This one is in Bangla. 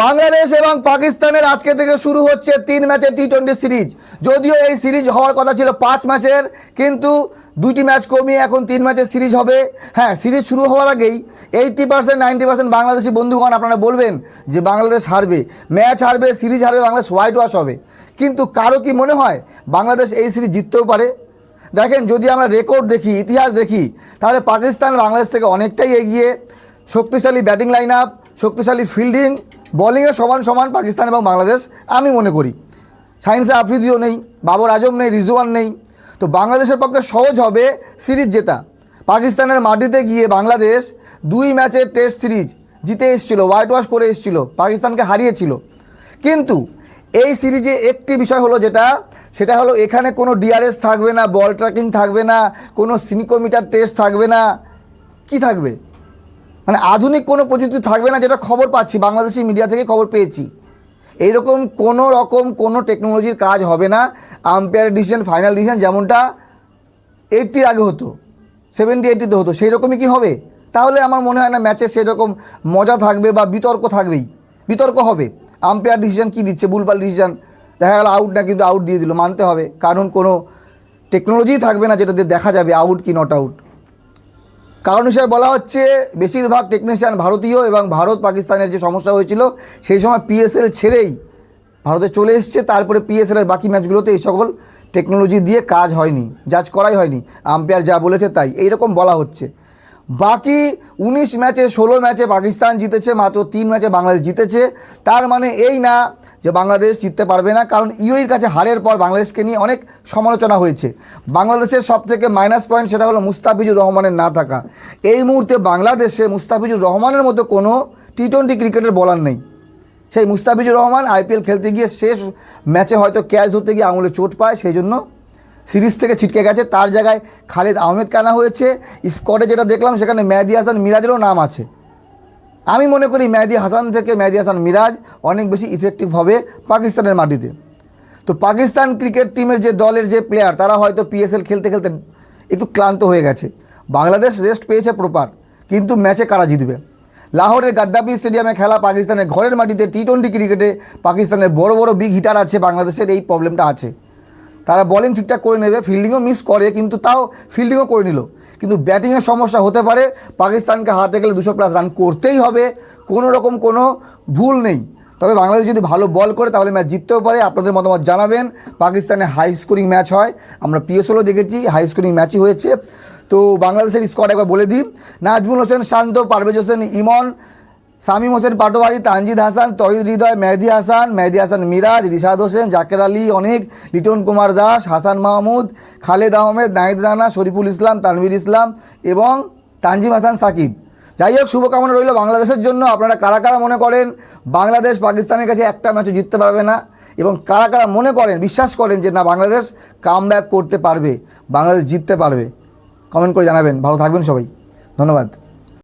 বাংলাদেশ এবং পাকিস্তানের আজকে থেকে শুরু হচ্ছে তিন ম্যাচের টি টোয়েন্টি সিরিজ। যদিও এই সিরিজ হওয়ার কথা ছিল পাঁচ ম্যাচের, কিন্তু দুইটি ম্যাচ কমিয়ে এখন তিন ম্যাচের সিরিজ হবে। হ্যাঁ সিরিজ শুরু হওয়ার আগেই eighty percent ninety percent Bangladeshi বন্ধুগণ আপনারা বলবেন যে বাংলাদেশ হারবে। ম্যাচ হারবে, সিরিজ হারবে, বাংলাদেশ হোয়াইট ওয়াশ হবে। কিন্তু কারও কি মনে হয় বাংলাদেশ এই সিরিজ জিততেও পারে? দেখেন, যদি আমরা রেকর্ড দেখি, ইতিহাস দেখি, তাহলে পাকিস্তান বাংলাদেশ থেকে অনেকটাই এগিয়ে। শক্তিশালী ব্যাটিং লাইন আপ শক্তিশালী ফিল্ডিং বোলিংয়ে সমান সমান পাকিস্তান এবং বাংলাদেশ, আমি মনে করি। সাইন্সে আফ্রিদিও নেই, বাবর আজম নেই, রিজওয়ান নেই। তো বাংলাদেশের পক্ষে সহজ হবে সিরিজ জেতা। পাকিস্তানের মাটিতে গিয়ে বাংলাদেশ দুই ম্যাচের টেস্ট সিরিজ জিতে এসেছিল হোয়াইট ওয়াশ করে এসেছিল, পাকিস্তানকে হারিয়েছিল। কিন্তু এই সিরিজে একটি বিষয় হলো যেটা, সেটা হলো এখানে কোনো ডিআরএস থাকবে না বল ট্র্যাকিং থাকবে না, কোনো সিনিকোমিটার টেস্ট থাকবে না। কি থাকবে? মানে আধুনিক কোনো প্রযুক্তি থাকবে না যেটা খবর পাচ্ছি, বাংলাদেশি মিডিয়া থেকে খবর পেয়েছি। এইরকম কোনো রকম কোনো টেকনোলজির কাজ হবে না। আম্পায়ার ডিসিশন ফাইনাল ডিসিশন যেমনটা এইটটির আগে হতো সেভেন্টি এইটিতে হতো সেই রকমই কি হবে? তাহলে আমার মনে হয় না ম্যাচে সেরকম মজা থাকবে বা বিতর্ক থাকবেই। বিতর্ক হবে। আম্পায়ার ডিসিশন কী দিচ্ছে? ভুলভাল ডিসিশন দেখা গেল আউট না, কিন্তু আউট দিয়ে দিল। মানতে হবে। কারণ কোনো টেকনোলজিই থাকবে না যেটাতে দেখা যাবে আউট কি নট আউট কারণ হিসেবে বলা হচ্ছে বেশিরভাগ টেকনিশিয়ান ভারতীয় এবং ভারত পাকিস্তানের যে সমস্যা হয়েছিল, সেই সময় পিএসএল ছেড়েই ভারতে চলে এসছে। তারপরে পিএসএল এর বাকি ম্যাচগুলোতে এই সকল টেকনোলজি দিয়ে কাজ হয়নি জাজ করাই হয়নি। আম্পায়ার যা বলেছে তাই, এইরকম বলা হচ্ছে। বাকি উনিশ ম্যাচে, ষোলো ম্যাচে পাকিস্তান জিতেছে, মাত্র তিন ম্যাচে বাংলাদেশ জিতেছে। তার মানে এই না যে বাংলাদেশ জিততে পারবে না, কারণ ইউএর কাছে হারের পর বাংলাদেশকে নিয়ে অনেক সমালোচনা হয়েছে। বাংলাদেশের সব থেকে মাইনাস পয়েন্ট সেটা হলো মুস্তাফিজুর রহমানের না থাকা। এই মুহূর্তে বাংলাদেশে মুস্তাফিজুর রহমানের মতো কোনো টি টোয়েন্টি ক্রিকেটের বলার নেই। সেই মুস্তাফিজুর রহমান আইপিএল খেলতে গিয়ে শেষ ম্যাচে হয়তো ক্যাচ ধরতে গিয়ে আঙুলে চোট পায়, সেই জন্য সিরিজ থেকে ছিটকে গেছে। তার জায়গায় খালিদ আহমেদ আনা হয়েছে? স্কোয়াডে যেটা দেখলাম, সেখানে মেহেদি হাসান মিরাজেরও নাম আছে। আমি মনে করি মেহেদি হাসান থেকে মেহেদি হাসান মিরাজ অনেক বেশি ইফেক্টিভ হবে পাকিস্তানের মাটিতে। তো পাকিস্তান ক্রিকেট টিমের যে দলের যে প্লেয়ার তারা হয়তো পিএসএল খেলতে খেলতে একটু ক্লান্ত হয়ে গেছে। বাংলাদেশ রেস্ট পেয়েছে প্রপার কিন্তু ম্যাচে কারা জিতবে? লাহোরের গাদ্দাফি স্টেডিয়ামে খেলা পাকিস্তানের ঘরের মাটিতে টি টোয়েন্টি ক্রিকেটে পাকিস্তানের বড় বড় বিগ হিটার আছে, বাংলাদেশের এই প্রবলেমটা আছে। তারা বলিং ঠিকঠাক করে নেবে ফিল্ডিংও মিস করে, কিন্তু তাও ফিল্ডিংও করে নিল। কিন্তু ব্যাটিংয়ের সমস্যা হতে পারে, পাকিস্তানকে হাতে গেলে দুশো প্লাস রান করতেই হবে, কোনো রকম কোনো ভুল নেই। তবে বাংলাদেশ যদি ভালো বল করে, তাহলে ম্যাচ জিততেও পারে, আপনাদের মতামত জানাবেন। পাকিস্তানে হাই স্কোরিং ম্যাচ হয়, আমরা পিএসএলও দেখেছি হাই স্কোরিং ম্যাচই হয়েছে। তো বাংলাদেশের স্কোয়াড একবার বলে দিই, নাজমুল হোসেন, শান্ত, পারভেজ হোসেন, ইমন শামীম হোসেন পাটোয়ারি, তানজিদ হাসান, তহিদ হৃদয়, মেহেদি হাসান মেহেদি হাসান মিরাজ, রিশাদ হোসেন, জাকের আলী অনেক, লিটন কুমার দাস, হাসান মাহমুদ, খালেদ আহমেদ, নাহিদ রানা, শরীফুল ইসলাম, তানভীর ইসলাম এবং তানজিম হাসান সাকিব। যাই হোক, শুভকামনা রইল বাংলাদেশের জন্য। আপনারা কারা কারা মনে করেন বাংলাদেশ পাকিস্তানের কাছে একটা ম্যাচও জিততে পারবে না? এবং কারা কারা মনে করেন, বিশ্বাস করেন যে না, বাংলাদেশ কাম করতে পারবে, বাংলাদেশ জিততে পারবে? কমেন্ট করে জানাবেন। ভালো থাকবেন সবাই। ধন্যবাদ।